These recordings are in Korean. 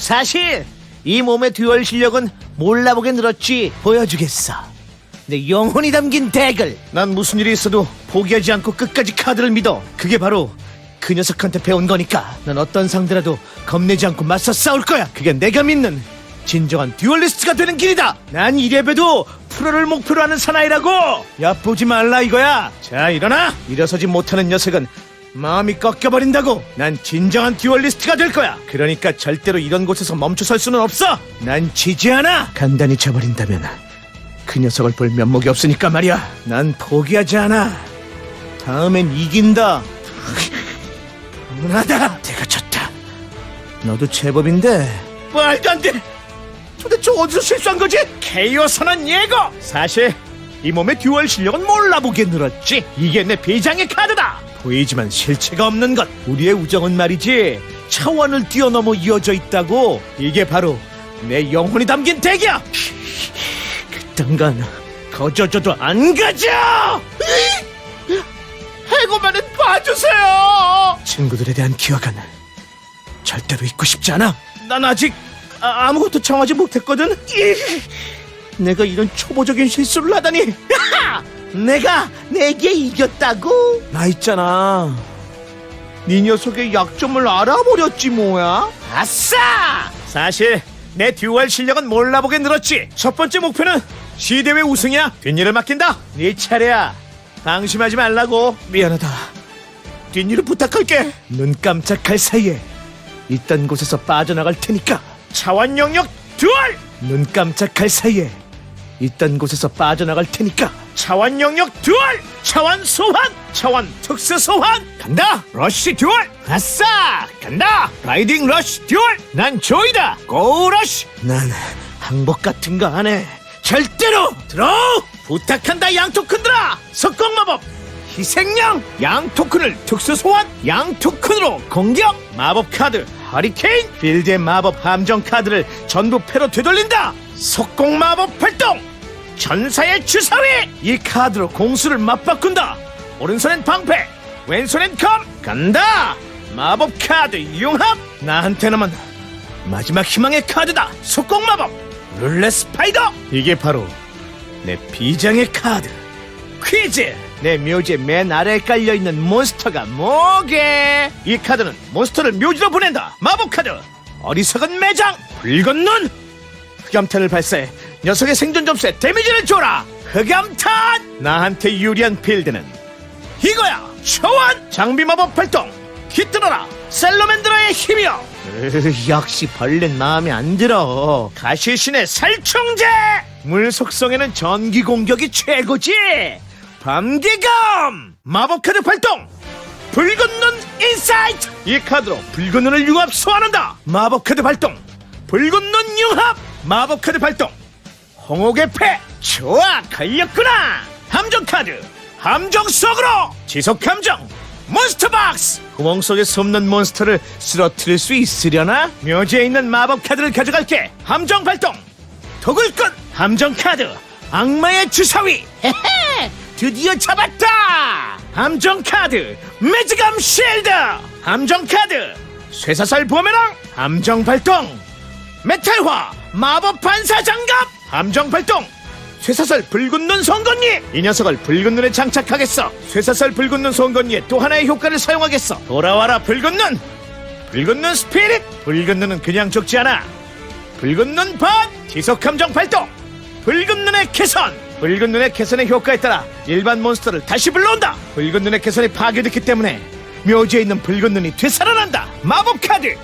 사실 이 몸의 듀얼 실력은 몰라보게 늘었지 보여주겠어. 내 영혼이 담긴 덱을 난 무슨 일이 있어도 포기하지 않고 끝까지 카드를 믿어. 그게 바로 그 녀석한테 배운 거니까. 난 어떤 상대라도 겁내지 않고 맞서 싸울 거야. 그게 내가 믿는 진정한 듀얼리스트가 되는 길이다. 난 이래봬도 프로를 목표로 하는 사나이라고. 얕보지 말라 이거야. 자 일어나. 일어서지 못하는 녀석은 마음이 꺾여버린다고. 난 진정한 듀얼리스트가 될 거야. 그러니까 절대로 이런 곳에서 멈춰설 수는 없어. 난 지지 않아. 간단히 쳐버린다면 그 녀석을 볼 면목이 없으니까 말이야. 난 포기하지 않아. 다음엔 이긴다. 당연하다. 내가 졌다. 너도 제법인데. 말도 안돼. 도대체 어디서 실수한 거지? 케이오 선언 예고! 사실 이 몸의 듀얼 실력은 몰라보게 늘었지. 이게 내 비장의 카드다 보이지만 실체가 없는 것. 우리의 우정은 말이지 차원을 뛰어넘어 이어져 있다고. 이게 바로 내 영혼이 담긴 덱이야. 그딴 건 거저줘도 안 가져! 해고만은 봐주세요! 친구들에 대한 기억은 절대로 잊고 싶지 않아. 난 아직 아, 아무것도 정하지 못했거든. 내가 이런 초보적인 실수를 하다니. 내가 내게 이겼다고? 나 있잖아. 네 녀석의 약점을 알아버렸지 뭐야. 아싸! 사실 내 듀얼 실력은 몰라보게 늘었지. 첫 번째 목표는 시대회 우승이야. 뒷일을 맡긴다. 네 차례야. 방심하지 말라고. 미안하다. 뒷일을 부탁할게. 눈 깜짝할 사이에 있던 곳에서 빠져나갈 테니까. 차원 영역 듀얼! 눈 깜짝할 사이에 있던 곳에서 빠져나갈 테니까. 차원 영역 듀얼! 차원 소환! 차원 특수 소환! 간다! 러쉬 듀얼! 아싸! 간다! 라이딩 러쉬 듀얼! 난 조이다! 고 러쉬! 난 항복 같은 거 안 해. 절대로! 들어! 부탁한다 양토큰들아! 석공 마법! 희생양! 양 토큰을 특수 소환! 양 토큰으로 공격! 마법 카드 허리케인! 필드의 마법 함정 카드를 전부 패로 되돌린다! 속공 마법 발동! 전사의 주사위! 이 카드로 공수를 맞바꾼다! 오른손엔 방패! 왼손엔 검! 간다! 마법 카드 융합! 나한테 남은 마지막 희망의 카드다! 속공 마법! 룰렛 스파이더! 이게 바로 내 비장의 카드 퀴즈 내 묘지의 맨 아래에 깔려있는 몬스터가 뭐게 이 카드는 몬스터를 묘지로 보낸다 마법 카드 어리석은 매장 붉은 눈 흑암탄을 발사해 녀석의 생존 점수에 데미지를 줘라! 흑암탄! 나한테 유리한 필드는 이거야! 초원 장비 마법 발동! 깃들어라! 셀러맨드라의 힘이여! 으, 역시 벌레는 마음에 안 들어. 가시신의 살충제! 물 속성에는 전기 공격이 최고지! 밤기검! 마법 카드 발동! 붉은 눈 인사이트! 이 카드로 붉은 눈을 융합 소환한다! 마법 카드 발동! 붉은 눈 융합 마법 카드 발동. 홍옥의 패 좋아 걸렸구나. 함정 카드. 함정 속으로. 지속 함정. 몬스터 박스. 구멍 속에 숨는 몬스터를 쓰러뜨릴 수 있으려나? 묘지에 있는 마법 카드를 가져갈게. 함정 발동. 도굴꾼. 함정 카드. 악마의 주사위. 헤헤 드디어 잡았다. 함정 카드. 매직암 쉴드. 함정 카드. 쇠사슬 보메랑 함정 발동. 메탈화 마법 반사 장갑! 함정 발동! 쇠사슬 붉은 눈 송곳니! 이 녀석을 붉은 눈에 장착하겠어! 쇠사슬 붉은 눈 송곳니에 또 하나의 효과를 사용하겠어! 돌아와라 붉은 눈! 붉은 눈 스피릿! 붉은 눈은 그냥 죽지 않아! 붉은 눈 반! 지속 함정 발동! 붉은 눈의 개선! 붉은 눈의 개선의 효과에 따라 일반 몬스터를 다시 불러온다! 붉은 눈의 개선이 파괴됐기 때문에 묘지에 있는 붉은 눈이 되살아난다! 마법 카드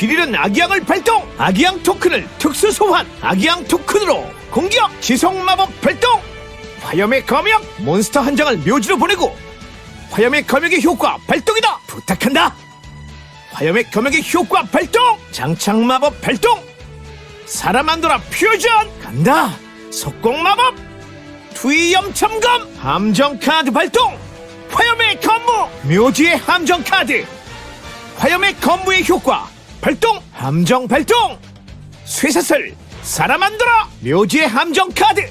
길 잃은 아기양을 발동! 아기양 토큰을 특수 소환! 아기양 토큰으로 공격! 지속 마법 발동! 화염의 검역 몬스터 한 장을 묘지로 보내고 화염의 검역의 효과 발동이다! 부탁한다! 화염의 검역의 효과 발동! 장착 마법 발동! 사라만도라 퓨전! 간다! 속공 마법! 투이 염 첨검 함정 카드 발동! 화염의 검무 묘지의 함정 카드! 화염의 검무의 효과 발동 함정 발동. 쇠사슬 사라만도라 묘지의 함정 카드.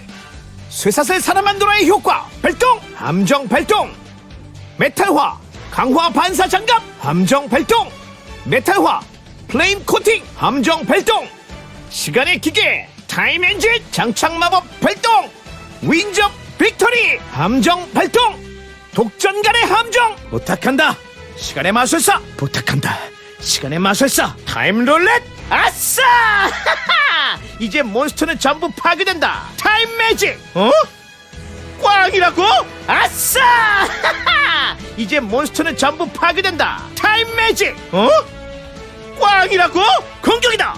쇠사슬 사라만도라의 효과 발동 함정 발동. 메탈화 강화 반사 장갑 함정 발동. 메탈화 플레임 코팅 함정 발동. 시간의 기계 타임 엔진 장착 마법 발동. 윈접 빅토리 함정 발동. 독전간의 함정. 부탁한다. 시간의 마술사. 부탁한다 시간의 마술사 타임 룰렛 아싸 이제 몬스터는 전부 파괴된다 타임 매직 어? 꽝이라고? 아싸! 이제 몬스터는 전부 파괴된다. 타임 매직. 어? 꽝이라고? 공격이다.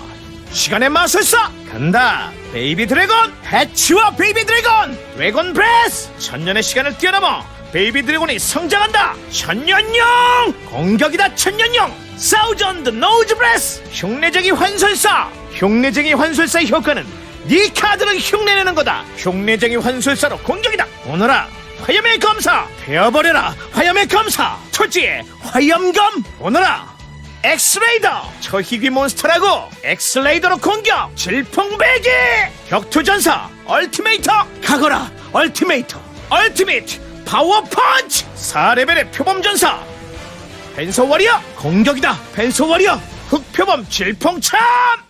시간의 마술사 간다. 베이비 드래곤 해치와 베이비 드래곤 드래곤 브레스 천년의 시간을 뛰어넘어 베이비 드래곤이 성장한다. 천년령 공격이다. 천년령 사우전드 노즈 브레스! 흉내쟁이 환술사! 흉내쟁이 환술사의 효과는 네 카드를 흉내내는 거다. 흉내쟁이 환술사로 공격이다. 오너라 화염의 검사! 베어버려라 화염의 검사! 토지의 화염검! 오너라 엑스레이더! 저희귀 몬스터라고 엑스레이더로 공격! 질풍배기 격투전사 얼티메이터! 가거라 얼티메이터! 얼티메이트 파워 펀치! 4레벨의 표범전사! 펜소 워리어 공격이다! 펜소 워리어 흑표범 질풍참!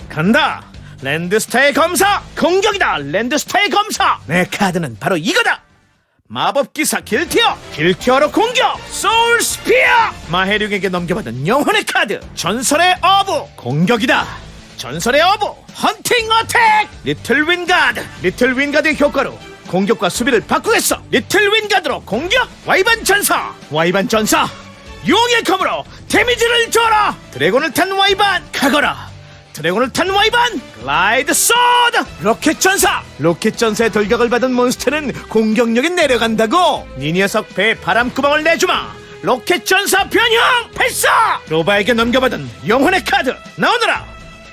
간다! 랜드스타의 검사 공격이다! 랜드스타의 검사! 내 카드는 바로 이거다! 마법기사 길티어 길티어로 공격! 소울 스피어! 마해룡에게 넘겨받은 영혼의 카드 전설의 어부 공격이다! 전설의 어부 헌팅 어택! 리틀 윈가드! 리틀 윈가드의 효과로 공격과 수비를 바꾸겠어. 리틀 윈가드로 공격 와이반 전사. 와이반 전사 용의 검으로 데미지를 줘라. 드래곤을 탄 와이반 가거라. 드래곤을 탄 와이반 글라이드 소드. 로켓 전사. 로켓 전사의 돌격을 받은 몬스터는 공격력이 내려간다고. 네 녀석 배에 바람구멍을 내주마. 로켓 전사 변형 발사! 로바에게 넘겨받은 영혼의 카드 나오너라.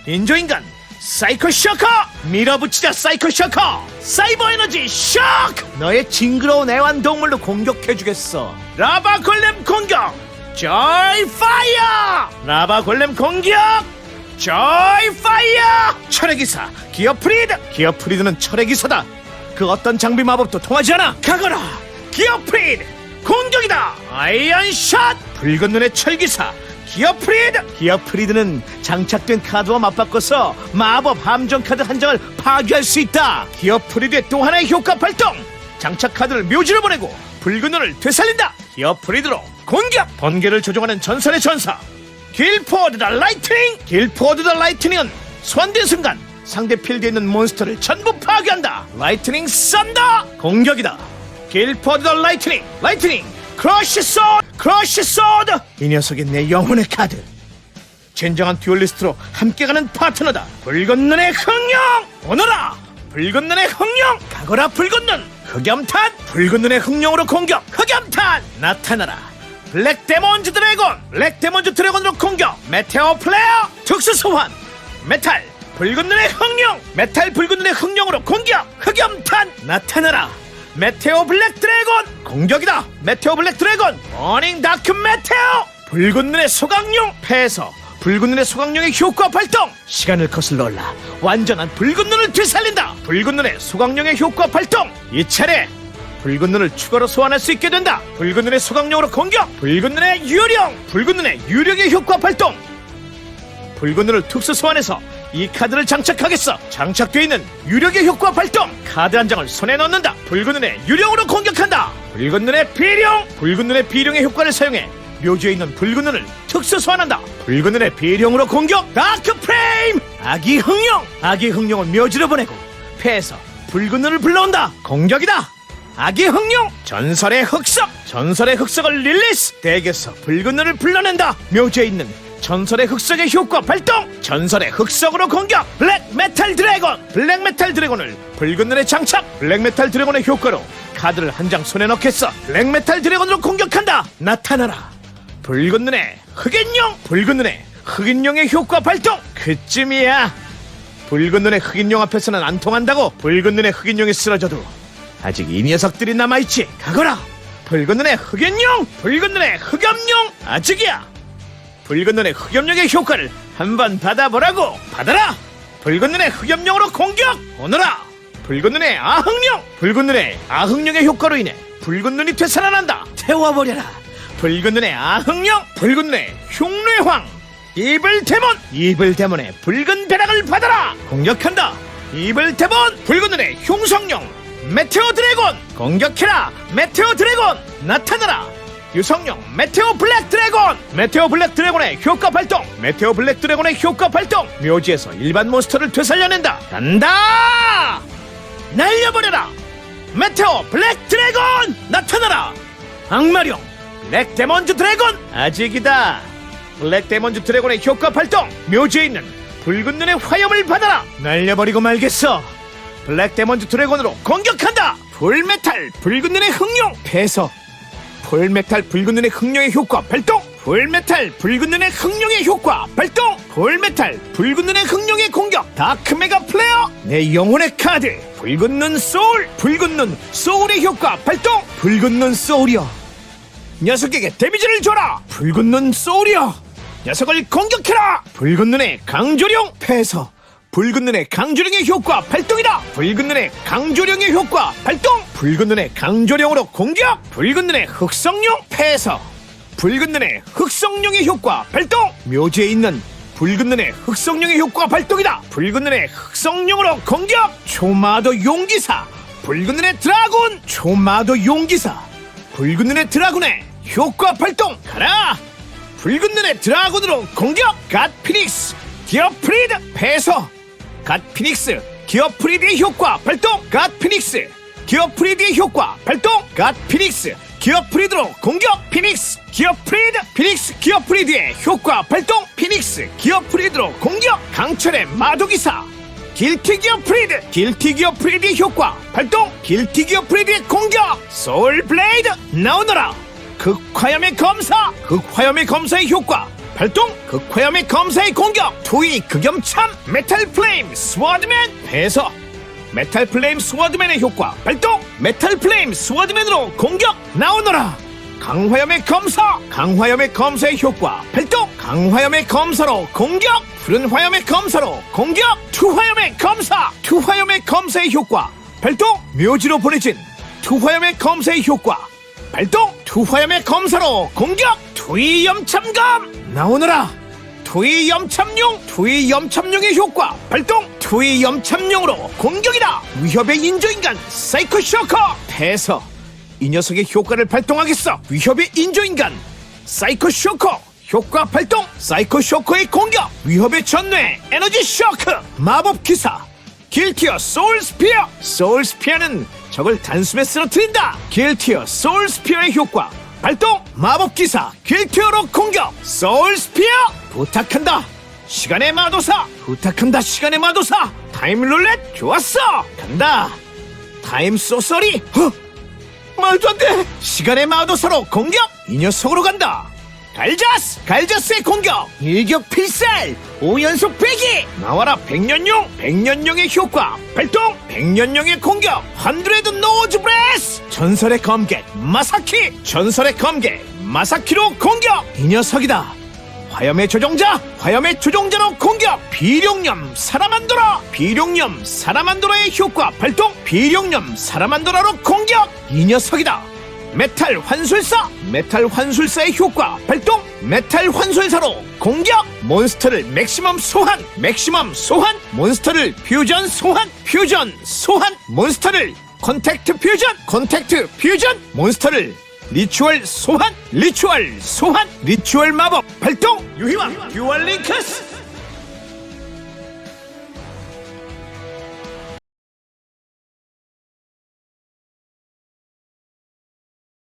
인조인간 사이코 쇼커! 밀어붙이자 사이코 쇼커! 사이버 에너지 쇼크! 너의 징그러운 애완동물로 공격해주겠어. 라바 골렘 공격! 조이 파이어 라바 골렘 공격! 조이 파이어 철의 기사 기어 프리드! 기어 프리드는 철의 기사다. 그 어떤 장비 마법도 통하지 않아. 가거라! 기어 프리드! 공격이다! 아이언 샷! 붉은 눈의 철기사 기어 프리드! 기어 프리드는 장착된 카드와 맞바꿔서 마법 함정 카드 한 장을 파괴할 수 있다. 기어 프리드의 또 하나의 효과 발동! 장착 카드를 묘지로 보내고 붉은 눈을 되살린다! 기어 프리드로 공격! 번개를 조종하는 전설의 전사! 길포드 더 라이트닝! 길포드 더 라이트닝은 소환된 순간 상대 필드에 있는 몬스터를 전부 파괴한다! 라이트닝 썬더! 공격이다! 길포드 더 라이트닝! 라이트닝 크러쉬 소드 크러쉬 소드 이 녀석이 내 영혼의 카드. 진정한 듀얼리스트로 함께 가는 파트너다. 붉은 눈의 흥룡 오너라. 붉은 눈의 흥룡 가거라 붉은 눈. 흑염탄 붉은 눈의 흥룡으로 공격. 흑염탄 나타나라. 블랙 데몬즈 드래곤 블랙 데몬즈 드래곤으로 공격. 메테오 플레어 특수 소환. 메탈 붉은 눈의 흥룡. 메탈 붉은 눈의 흥룡으로 공격. 흑염탄 나타나라 메테오 블랙 드래곤! 공격이다! 메테오 블랙 드래곤! 머닝 다크 메테오! 붉은 눈의 소강룡 패에서 붉은 눈의 소강룡의 효과 발동! 시간을 거슬러 올라 완전한 붉은 눈을 되살린다! 붉은 눈의 소강룡의 효과 발동! 이 차례 붉은 눈을 추가로 소환할 수 있게 된다! 붉은 눈의 소강룡으로 공격! 붉은 눈의 유령! 붉은 눈의 유령의 효과 발동! 붉은 눈을 특수 소환해서 이 카드를 장착하겠어. 장착되어 있는 유령의 효과 발동. 카드 한 장을 손에 넣는다. 붉은 눈의 유령으로 공격한다. 붉은 눈의 비룡. 붉은 눈의 비룡의 효과를 사용해 묘지에 있는 붉은 눈을 특수 소환한다. 붉은 눈의 비룡으로 공격. 다크 프레임. 아기 흥룡. 아기 흥룡을 묘지로 보내고 패에서 붉은 눈을 불러온다. 공격이다. 아기 흥룡. 전설의 흑석. 전설의 흑석을 릴리스. 덱에서 붉은 눈을 불러낸다. 묘지에 있는 전설의 흑석의 효과 발동! 전설의 흑석으로 공격! 블랙 메탈 드래곤! 블랙 메탈 드래곤을 붉은 눈에 장착! 블랙 메탈 드래곤의 효과로 카드를 한 장 손에 넣겠어! 블랙 메탈 드래곤으로 공격한다! 나타나라! 붉은 눈의 흑인용! 붉은 눈의 흑인용의 효과 발동! 그쯤이야! 붉은 눈의 흑인용 앞에서는 안 통한다고 붉은 눈의 흑인용이 쓰러져도 아직 이 녀석들이 남아있지! 가거라! 붉은 눈의 흑연용! 붉은 눈의 흑염용! 아직이야 붉은 눈의 흑염룡의 효과를 한번 받아보라고. 받아라! 붉은 눈의 흑염룡으로 공격! 오너라! 붉은 눈의 아흑룡! 붉은 눈의 아흑룡의 효과로 인해 붉은 눈이 되살아난다! 태워버려라! 붉은 눈의 아흑룡! 붉은 눈의 흉뇌황! 이블 데몬! 이블 데몬의 붉은 벼락을 받아라! 공격한다! 이블 데몬! 붉은 눈의 흉성령 메테오 드래곤! 공격해라! 메테오 드래곤! 나타나라 유성령 메테오 블랙 드래곤! 메테오 블랙 드래곤의 효과 발동! 메테오 블랙 드래곤의 효과 발동! 묘지에서 일반 몬스터를 되살려낸다! 간다! 날려버려라! 메테오 블랙 드래곤! 나타나라! 악마령 블랙 데몬즈 드래곤! 아직이다! 블랙 데몬즈 드래곤의 효과 발동! 묘지에 있는 붉은 눈의 화염을 받아라! 날려버리고 말겠어! 블랙 데몬즈 드래곤으로 공격한다! 풀메탈 붉은 눈의 흑룡! 패서 풀메탈 붉은 눈의 흑룡의 효과 발동! 풀메탈 붉은 눈의 흑룡의 효과 발동! 풀메탈 붉은 눈의 흑룡의 공격! 다크 메가 플레어! 내 영혼의 카드! 붉은 눈 소울! 붉은 눈 소울의 효과 발동! 붉은 눈 소울이여! 녀석에게 데미지를 줘라! 붉은 눈 소울이여! 녀석을 공격해라! 붉은 눈의 강조령 패서! 붉은 눈의 강조령의 효과 발동이다! 붉은 눈의 강조령의 효과 발동 붉은 눈의 강조령으로 공격! 붉은 눈의 흑성룡 패서! 붉은 눈의 흑성룡의 효과 발동! 묘지에 있는 붉은 눈의 흑성룡의 효과 발동이다! 붉은 눈의 흑성룡으로 공격! 초마도 용기사! 붉은 눈의 드라군! 초마도 용기사! 붉은 눈의 드라군의 효과 발동! 가라! 붉은 눈의 드라군으로 공격! 갓 피닉스 기어 프리드 패서! 갓 피닉스 기어 프리드의 효과 발동! 갓 피닉스 기어 프리드의 효과 발동 갓 피닉스. 기어 프리드로 공격 피닉스. 기어 프리드 피닉스 기어 프리드의 효과 발동 피닉스. 기어 프리드로 공격 강철의 마도기사. 길티 기어 프리드 길티 기어 프리드의 효과 발동 길티 기어 프리드의 공격. 소울 블레이드 나오너라. 극화염의 검사 극화염의 검사의 효과 발동 극화염의 검사의 공격. 투이 극염참 메탈 플레임 스워드맨 배서 메탈 플레임 스워드맨의 효과 발동! 메탈 플레임 스워드맨으로 공격! 나오너라! 강화염의 검사! 강화염의 검사의 효과 발동! 강화염의 검사로 공격! 푸른 화염의 검사로 공격! 투화염의 검사! 투화염의 검사의 효과 발동! 묘지로 보내진 투화염의 검사의 효과 발동! 투화염의 검사로 공격! 투이 염 참감! 나오너라! 투이 염 참용! 투이 염 참용의 효과 발동 투이 염참용으로 공격이다. 위협의 인조인간 사이코 쇼커. 패서. 이 녀석의 효과를 발동하겠어. 위협의 인조인간 사이코 쇼커. 효과 발동. 사이코 쇼커의 공격. 위협의 전뇌 에너지 쇼크. 마법 기사. 길티어 소울 스피어. 소울 스피어는 적을 단숨에 쓰러뜨린다. 길티어 소울 스피어의 효과 발동. 마법 기사 길티어로 공격. 소울 스피어. 부탁한다 시간의 마도사 부탁한다 시간의 마도사 타임 룰렛 좋았어 간다 타임 소서리 어? 말도 안 돼! 시간의 마도사로 공격! 이 녀석으로 간다! 갈자스! 갈자스의 공격! 일격 필살! 5연속 배기! 나와라 백년용! 백년용의 효과! 발동! 백년용의 공격! 한드레드 노즈 브레스! 전설의 검객 마사키! 전설의 검객 마사키로 공격! 이 녀석이다! 화염의 조종자! 화염의 조종자로 공격! 비룡염 사라만도라! 비룡염 사라만도라의 효과 발동! 비룡염 사라만도라로 공격! 이 녀석이다! 메탈 환술사! 메탈 환술사의 효과 발동! 메탈 환술사로 공격! 몬스터를 맥시멈 소환! 맥시멈 소환! 몬스터를 퓨전 소환! 퓨전 소환! 몬스터를 컨택트 퓨전! 컨택트 퓨전! 몬스터를 리추얼 소환! 리추얼 소환! 리추얼 마법 발동! 유희왕 듀얼 링크스!